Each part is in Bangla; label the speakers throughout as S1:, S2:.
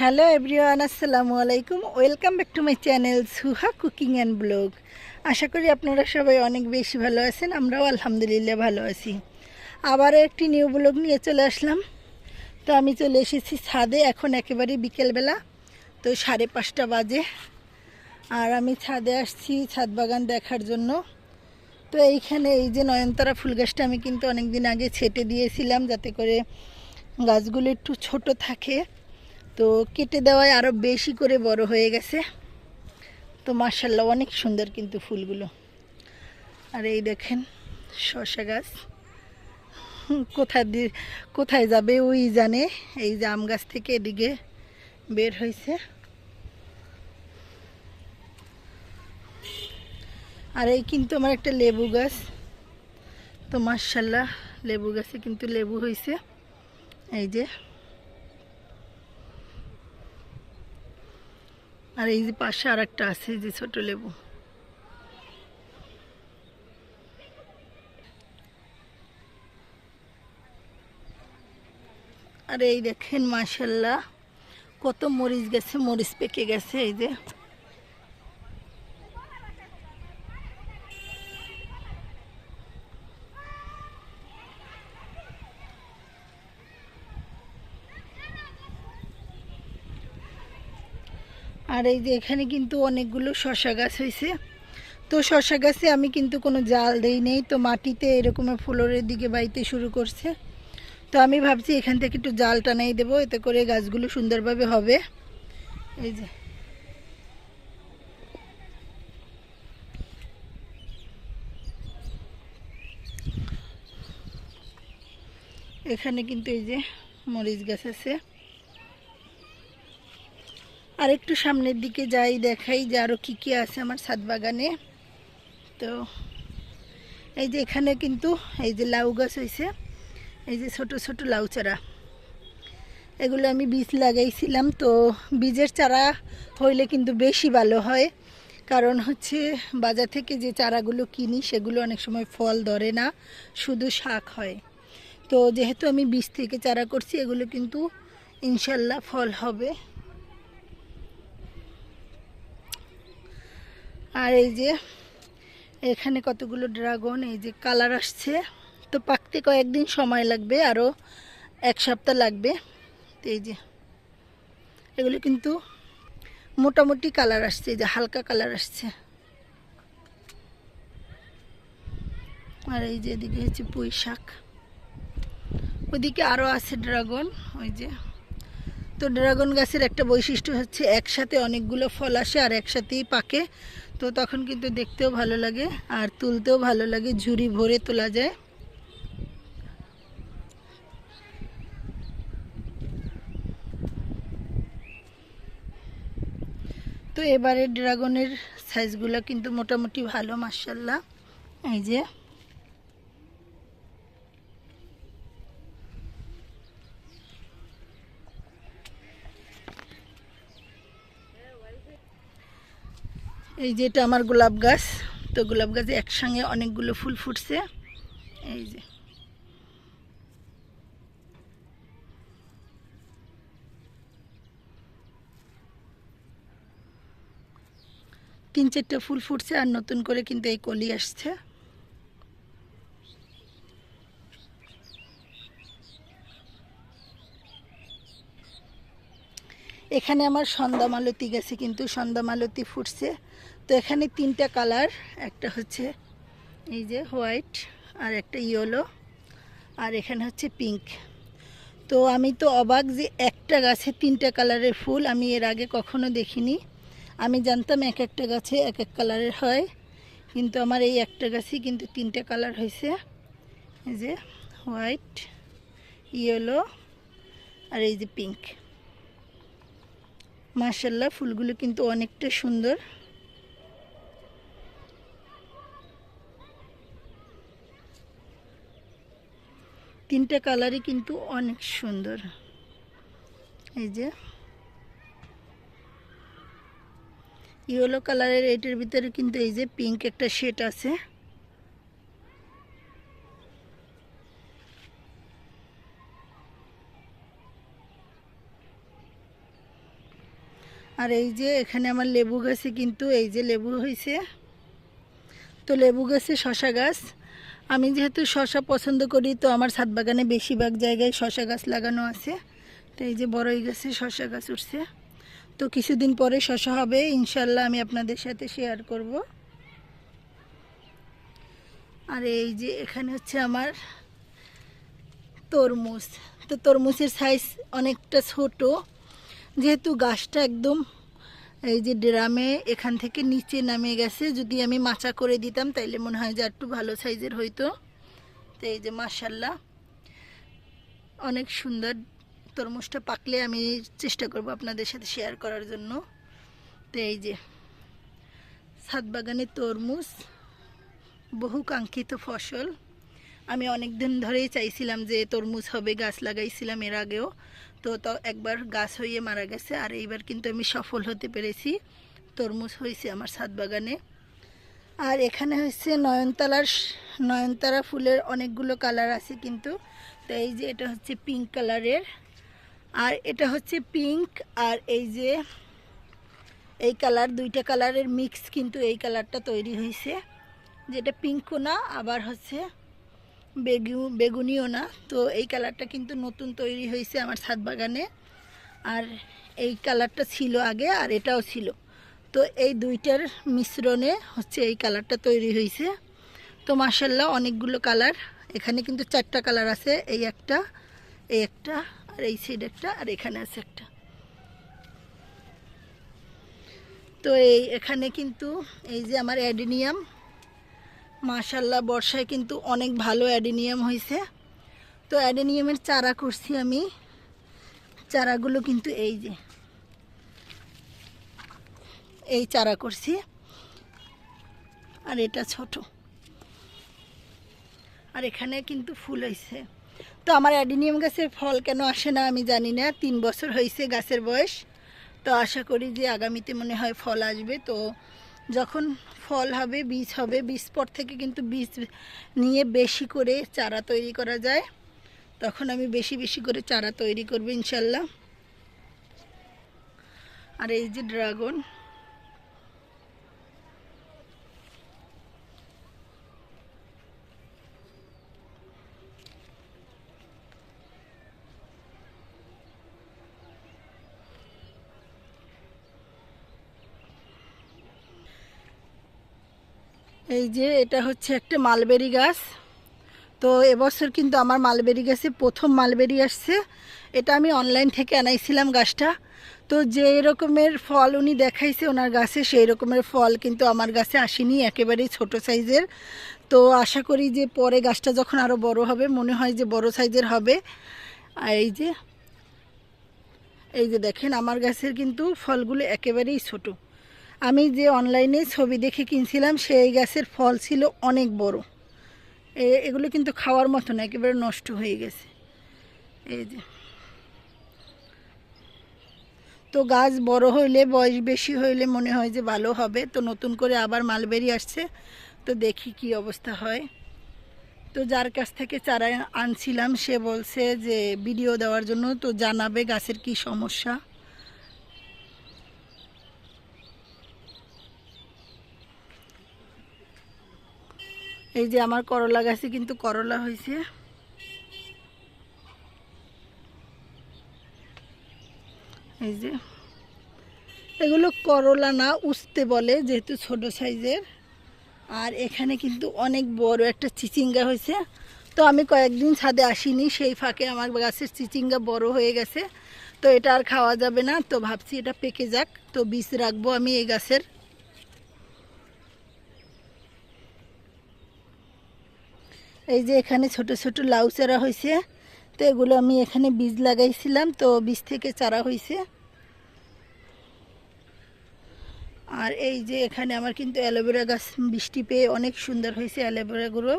S1: হ্যালো এভরিওয়ান আসসালামু আলাইকুম welcome back to my channel Suha cooking and blog আশা করি আপনারা সবাই অনেক বেশি ভালো আছেন, আমরাও আলহামদুলিল্লাহ ভালো আছি। আবারও একটি নিউ ব্লগ নিয়ে চলে আসলাম। তো আমি চলে এসেছি ছাদে, এখন একেবারে বিকেলবেলা। তো সাড়ে পাঁচটা বাজে। আর আমি ছাদে আসছি ছাদ বাগান দেখার জন্য। তো এইখানে এই যে নয়নতারা ফুল গাছটা আমি কিন্তু অনেক দিন আগে ছেটে দিয়েছিলাম, যাতে করে গাছগুলো একটু ছোট থাকে। তো কেটে দেওয়ায় আরও বেশি করে বড় হয়ে গেছে। তো মার্শাল্লাহ অনেক সুন্দর কিন্তু ফুলগুলো। আর এই দেখেন, শসা গাছ। কোথায় দিয়ে কোথায় যাবে ওই জানে। এই যে আম গাছ থেকে এদিকে বের হয়েছে আর এই কিন্তু আমার একটা লেবু গাছ। তো মার্শাল্লাহ লেবু গাছে কিন্তু লেবু হয়েছে এই যে আর এই যে পাশে আর একটা আছে, যে ছোট লেবু। আর এই দেখেন মাসাল্লাহ কত মরিচ গেছে, মরিচ পেকে গেছে, এই যে। আর এই যে এখানে কিন্তু অনেকগুলো শশা গাছ হয়েছে তো শশা গাছে আমি কিন্তু কোনো জাল দেই নেই, তো মাটিতে এরকম ফ্লোরের দিকে বাইতে শুরু করছে। তো আমি ভাবছি এখান থেকে একটু জাল টানাই দেবো, এতে করে গাছগুলো সুন্দরভাবে হবে। এই যে। এখানে কিন্তু এই যে মরিচ গাছ আছে। আর একটু সামনের দিকে যাই, দেখাই যে আরও কী কী আছে আমার ছাদ বাগানে। তো এই যে এখানে কিন্তু এই যে লাউ গাছ হয়েছে এই যে ছোট ছোট লাউ চারা। এগুলো আমি বীজ লাগাইছিলাম, তো বীজের চারা হইলে কিন্তু বেশি ভালো হয়। কারণ হচ্ছে বাজার থেকে যে চারাগুলো কিনি, সেগুলো অনেক সময় ফল ধরে না, শুধু শাক হয়। তো যেহেতু আমি বীজ থেকে চারা করছি, এগুলো কিন্তু ইনশাল্লাহ ফল হবে। আর এই যে, এখানে কতগুলো ড্রাগন, এই যে কালার আসছে। তো পাকতে কয়েকদিন সময় লাগবে আরও এক সপ্তাহ লাগবে। তো এই যে, এগুলো কিন্তু মোটামুটি কালার আসছে, এই যে হালকা কালার আসছে। আর এই যে এদিকে হচ্ছে পুঁই শাক ওদিকে আরও আছে ড্রাগন, ওই যে। তো ড্রাগন গাছের একটা বৈশিষ্ট্য হচ্ছে একসাথে অনেকগুলো ফল আসে আর একসাথেই পাকে। তো তখন কিন্তু দেখতেও ভালো লাগে আর তুলতেও ভালো লাগে, ঝুড়ি ভরে তোলা যায়। তো এবারে ড্রাগনের সাইজগুলো কিন্তু মোটামুটি ভালো মার্শাল্লাহ এই যে এই যে এটা আমার গোলাপ গাছ। তো গোলাপ গাছে একসঙ্গে অনেকগুলো ফুল ফুটছে। এই যে। তিন চারটে ফুল ফুটছে আর নতুন করে কিন্তু এই কলি আসছে। এখানে আমার সন্ধ্যা মালতী গেছে কিন্তু সন্ধ্যা ফুটছে। তো এখানে তিনটা কালার, একটা হচ্ছে এই যে হোয়াইট আর একটা ইয়েলো আর এখানে হচ্ছে পিঙ্ক। তো আমি তো অবাক যে একটা গাছে তিনটা কালারের ফুল আমি এর আগে কখনো দেখিনি। আমি জানতাম এক একটা গাছে এক এক কালারের হয়, কিন্তু আমার এই একটা গাছেই কিন্তু তিনটা কালার হয়েছে। এই যে হোয়াইট, ইয়েলো আর এই যে পিঙ্ক। মার্শাল্লাহ ফুলগুলো কিন্তু অনেকটা সুন্দর। তিনটা কালারই কিন্তু অনেক সুন্দর। এই যে। ইয়েলো কালারের এটার ভিতরে কিন্তু এই যে পিঙ্ক একটা শেড আছে। আর এই যে এখানে আমার লেবু গাছে কিন্তু এই যে লেবু হয়েছে তো লেবু গাছে শশা গাছ। আমি যেহেতু শশা পছন্দ করি, তো আমার ছাদ বাগানে বেশিরভাগ জায়গায় শশা গাছ লাগানো আছে। তো এই যে বড়ই গাছে শশা গাছ উঠছে। তো কিছুদিন পরে শশা হবে ইনশাল্লাহ আমি আপনাদের সাথে শেয়ার করব। আর এই যে এখানে হচ্ছে আমার তরমুজ। তো তরমুজের সাইজ অনেকটা ছোট। যেহেতু গাছটা একদম এই যে ড্রামে এখান থেকে নিচে নামে গেছে, যদি আমি মাচা করে দিতাম তাইলে মনে হয় যে একটু ভালো সাইজের হইতো। তো এই যে মার্শাল্লাহ অনেক সুন্দর তরমুজটা পাকলে আমি চেষ্টা করব আপনাদের সাথে শেয়ার করার জন্য। তো এই যে ছাদ বাগানে তরমুজ বহু কাঙ্ক্ষিত ফসল। আমি অনেক দিন ধরেই চাইছিলাম যে তরমুজ হবে, গাছ লাগাইছিলাম এর আগেও। তো তো একবার গাছ হয়ে মারা গেছে আর এইবার কিন্তু আমি সফল হতে পেরেছি। তরমুজ হয়েছে আমার ছাদ বাগানে। আর এখানে হচ্ছে নয়নতালার নয়নতারা ফুলের অনেকগুলো কালার আছে কিন্তু। তো এই যে এটা হচ্ছে পিঙ্ক কালারের। আর এটা হচ্ছে পিঙ্ক আর এই যে এই কালার, দুইটা কালারের মিক্স কিন্তু এই কালারটা তৈরি হয়েছে যেটা পিঙ্কও না, আবার হচ্ছে বেগু বেগুনিও না। তো এই কালারটা কিন্তু নতুন তৈরি হয়েছে আমার ছাদ বাগানে। আর এই কালারটা ছিল আগে আর এটাও ছিল। তো এই দুইটার মিশ্রণে হচ্ছে এই কালারটা তৈরি হয়েছে। তো মার্শাল্লাহ অনেকগুলো কালার। এখানে কিন্তু চারটা কালার আছে, এই একটা এই একটা, আর এই সাইড একটা, আর এখানে আছে একটা। তো এই এখানে কিন্তু এই যে আমার অ্যাডিনিয়াম মাশাল্লাহ বর্ষায় কিন্তু অনেক ভালো অ্যাডেনিয়াম হয়েছে তো অ্যাডেনিয়ামের চারা করছি আমি। চারাগুলো কিন্তু এই যে। এই চারা করছি। আর এটা ছোট। আর এখানে কিন্তু ফুল হয়েছে তো আমার অ্যাডিনিয়াম গাছের ফল কেন আসে না আমি জানি না। তিন বছর হয়েছে গাছের বয়স। তো আশা করি যে আগামীতে মনে হয় ফল আসবে। তো যখন ফল হবে, বীজ হবে, বীজ পর থেকে কিন্তু বীজ নিয়ে বেশি করে চারা তৈরি করা যায়। তখন আমি বেশি বেশি করে চারা তৈরি করব ইনশাল্লাহ। আর এই যে ড্রাগন এই যে এটা হচ্ছে একটা মালবেরি গাছ। তো এবছর কিন্তু আমার মালবেরি গাছে প্রথম মালবেরি আসছে। এটা আমি অনলাইন থেকে আনাইছিলাম গাছটা। তো যে রকমের ফল উনি দেখাইছে ওনার গাছে, সেই রকমের ফল কিন্তু আমার গাছে আসেনি, একেবারেই ছোট সাইজের। তো আশা করি যে পরে গাছটা যখন আরও বড় হবে, মনে হয় যে বড় সাইজের হবে। এই যে এই যে দেখেন, আমার গাছের কিন্তু ফলগুলো একেবারেই ছোট। আমি যে অনলাইনে ছবি দেখে কিনছিলাম, সেই গাছের ফল ছিল অনেক বড়। এগুলো কিন্তু খাওয়ার মতো না, একেবারে নষ্ট হয়ে গেছে। এই যে। তো গাছ বড় হইলে, বয়স বেশি হইলে মনে হয় যে ভালো হবে। তো নতুন করে আবার মালবেরি আসছে, তো দেখি কি অবস্থা হয়। তো যার কাছ থেকে চারা আনছিলাম, সে বলছে যে, ভিডিও দেওয়ার জন্য। তো জানাবে গাছের কি সমস্যা। এই যে আমার করলা গাছে কিন্তু করলা হয়েছে। এই যে। এগুলো করলা না, উস্তে বলে, যেহেতু ছোট সাইজের। আর এখানে কিন্তু অনেক বড় একটা চিচিঙ্গা হয়েছে। তো আমি কয়েকদিন ছাদে আসিনি, সেই ফাঁকে আমার গাছের চিচিঙ্গা বড় হয়ে গেছে। তো এটা আর খাওয়া যাবে না, তো ভাবছি এটা পেকে যাক। তো বীজ রাখব আমি এই গাছের। এই যে এখানে ছোট ছোট লাউ চারা হয়েছে, তো এগুলো আমি এখানে বীজ লাগাইছিলাম, তো বীজ থেকে চারা হয়েছে। আর এই যে এখানে আমার কিন্তু অ্যালোভেরা গাছ বৃষ্টি পেয়ে অনেক সুন্দর হয়েছে অ্যালোভেরাগুলো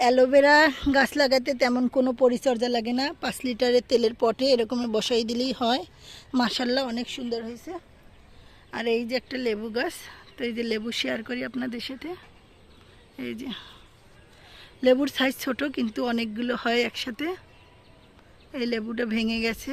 S1: অ্যালোভেরা গাছ লাগাতে তেমন কোনো পরিচর্যা লাগে না, পাঁচ লিটারের তেলের পটে এরকমের বসাই দিলেই হয়। মাসাল্লাহ অনেক সুন্দর হয়েছে। আর এই যে একটা লেবু গাছ, তো এই যে লেবু শেয়ার করি আপনাদের সাথে। এই যে। লেবুর সাইজ ছোট, কিন্তু অনেকগুলো হয় একসাথে। এই লেবুটা ভেঙে গেছে।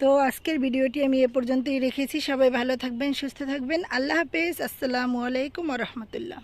S1: তো আজকের ভিডিওটি আমি এ পর্যন্তই রেখেছি। সবাই ভালো থাকবেন, সুস্থ থাকবেন। আল্লাহ হাফেজ। আসসালামু আলাইকুম রহমতুল্লাহ।